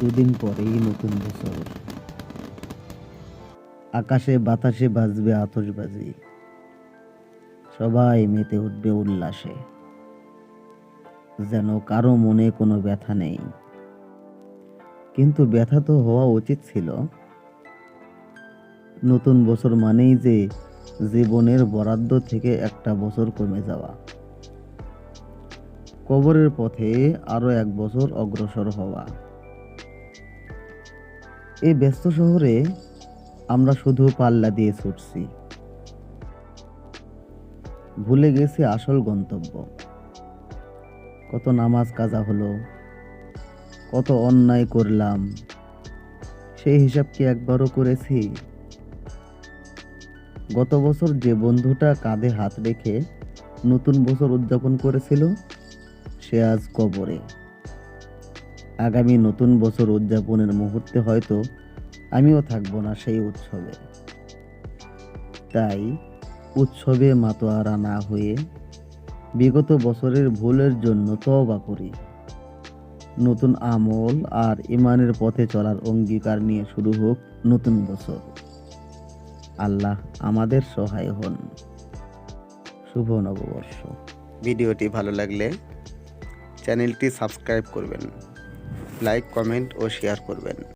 দুদিন পরেই নতুন বছর। আকাশে বাতাসে বাজবে আতশবাজি। সবাই মেতে উঠবে উল্লাসে। যেন কারও মনে কোনো ব্যথা নেই। কিন্তু ব্যথা তো হওয়া উচিত ছিল। নতুন বছর মানেই যে জীবনের বরাদ্দ থেকে একটা বছর কমে যাওয়া। কবরের পথে আরও এক বছর অগ্রসর হওয়া। এই ব্যস্ত শহরে আমরা শুধু পাল্লা দিয়ে ছুটছি। ভুলে গেছি আসল গন্তব্য। কত নামাজ কাজা হলো, কত অন্যায় করলাম, সেই হিসাব কি একবারও করেছি? গত বছর যে বন্ধুটা কাঁধে হাত রেখে নতুন বছর উদযাপন করেছিল, সে আজ কবরে। আগামী নতুন বছর উদযাপনের মুহূর্তে হয়তো আমিও থাকব না সেই উৎসবে। তাই উৎসবে মাতোয়ারা না হয়ে বিগত বছরের ভুলের জন্য তওবা করি। নতুন আমল আর ইমানের পথে চলার অঙ্গীকার নিয়ে শুরু হোক নতুন বছর। আল্লাহ আমাদের সহায় হন। শুভ নববর্ষ। ভিডিওটি ভালো লাগলে চ্যানেলটি সাবস্ক্রাইব করবেন। লাইক কমেন্ট ও শেয়ার করবেন।